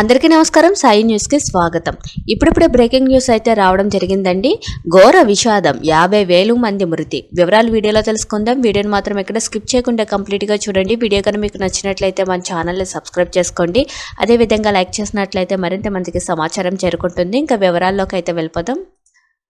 అందరికీ నమస్కారం. సాయి న్యూస్కి స్వాగతం. ఇప్పుడిప్పుడే బ్రేకింగ్ న్యూస్ అయితే రావడం జరిగిందండి. ఘోర విషాదం యాభై వేలు మంది మృతి. వివరాలు వీడియోలో తెలుసుకుందాం. వీడియోని మాత్రం ఎక్కడ స్కిప్ చేయకుండా కంప్లీట్గా చూడండి. వీడియో కనుక మీకు నచ్చినట్లయితే మన ఛానల్ని సబ్స్క్రైబ్ చేసుకోండి. అదేవిధంగా లైక్ చేసినట్లయితే మరింత మందికి సమాచారం చేరుకుంటుంది. ఇంకా వివరాల్లోకి అయితే వెళ్ళిపోదాం.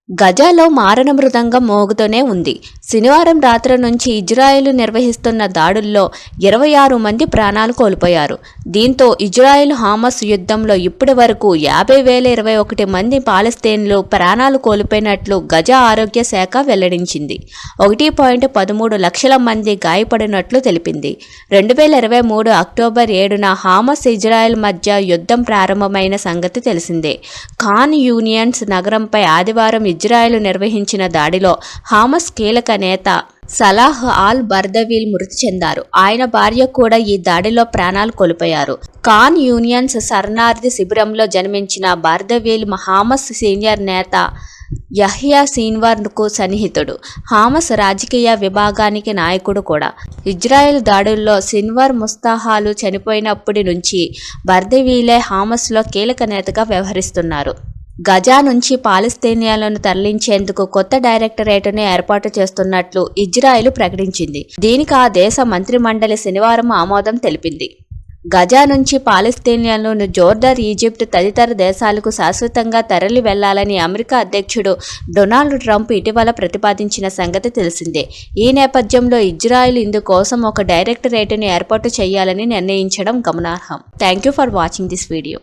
గజాలో మారణ మృదంగం మోగుతూనే ఉంది. శనివారం రాత్రి నుంచి ఇజ్రాయెల్ నిర్వహిస్తున్న దాడుల్లో ఇరవై ఆరు మంది ప్రాణాలు కోల్పోయారు. దీంతో ఇజ్రాయెల్ హామస్ యుద్ధంలో ఇప్పటి వరకు యాభై వేల ఇరవై ఒకటి మంది పాలస్తీన్లు ప్రాణాలు కోల్పోయినట్లు గజ ఆరోగ్య శాఖ వెల్లడించింది. ఒకటి పాయింట్ పదమూడు లక్షల మంది గాయపడినట్లు తెలిపింది. రెండు వేల ఇరవై మూడు అక్టోబర్ ఏడున హామస్ ఇజ్రాయెల్ మధ్య యుద్ధం ప్రారంభమైన సంగతి తెలిసిందే. ఖాన్ యూనియన్స్ నగరంపై ఆదివారం ఇజ్రాయెల్ నిర్వహించిన దాడిలో హామస్ కీలక నేత సలాహ్ ఆల్ బర్దవీల్ మృతి చెందారు. ఆయన భార్య కూడా ఈ దాడిలో ప్రాణాలు కోల్పోయారు. ఖాన్ యూనియన్స్ శరణార్థి శిబిరంలో జన్మించిన బర్దవీల్ హామస్ సీనియర్ నేత యహ్యా సీన్వార్కు సన్నిహితుడు. హామస్ రాజకీయ విభాగానికి నాయకుడు కూడా. ఇజ్రాయెల్ దాడుల్లో సిన్వార్ ముస్తాహాలు చనిపోయినప్పటి నుంచి బర్దవీలే హామస్లో కీలక నేతగా వ్యవహరిస్తున్నారు. గజా నుంచి పాలస్తీనియాలను తరలించేందుకు కొత్త డైరెక్టరేటును ఏర్పాటు చేస్తున్నట్లు ఇజ్రాయెల్ ప్రకటించింది. దీనికి ఆ దేశ మంత్రిమండలి శనివారం ఆమోదం తెలిపింది. గజా నుంచి పాలస్తీనియన్లను జోర్డర్ ఈజిప్ట్ తదితర దేశాలకు శాశ్వతంగా తరలి వెళ్ళాలని అమెరికా అధ్యక్షుడు డొనాల్డ్ ట్రంప్ ఇటీవల ప్రతిపాదించిన సంగతి తెలిసిందే. ఈ నేపథ్యంలో ఇజ్రాయెల్ ఇందుకోసం ఒక డైరెక్టరేటును ఏర్పాటు చేయాలని నిర్ణయించడం గమనార్హం. Thank you for watching this video.